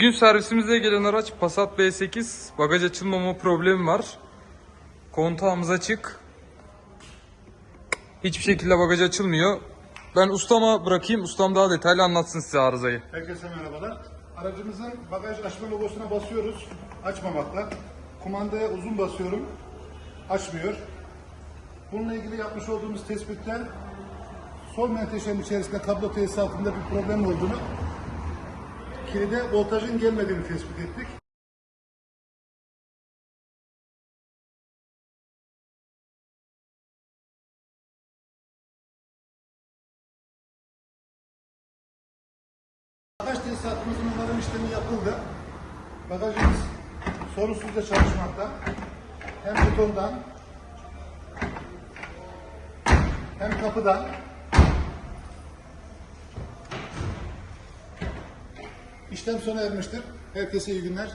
Gün servisimizde gelen araç Passat B8. Bagaj açılmama problemi var. Kontağımız açık. Hiçbir şekilde bagaj açılmıyor. Ben ustama bırakayım. Ustam daha detaylı anlatsın size arızayı. Herkese merhabalar. Aracımızın bagaj açma logosuna basıyoruz. Açmamakla. Kumandaya uzun basıyorum. Açmıyor. Bununla ilgili yapmış olduğumuz tespitte sol menteşenin içerisinde kablo tesisatında bir problem olduğunu kilide voltajın gelmediğini tespit ettik. Bagaj tesisatımızın onarım işlemi yapıldı. Bagajımız sorunsuzca çalışmakta. Hem betondan hem kapıdan işlem sona ermiştir. Herkese iyi günler.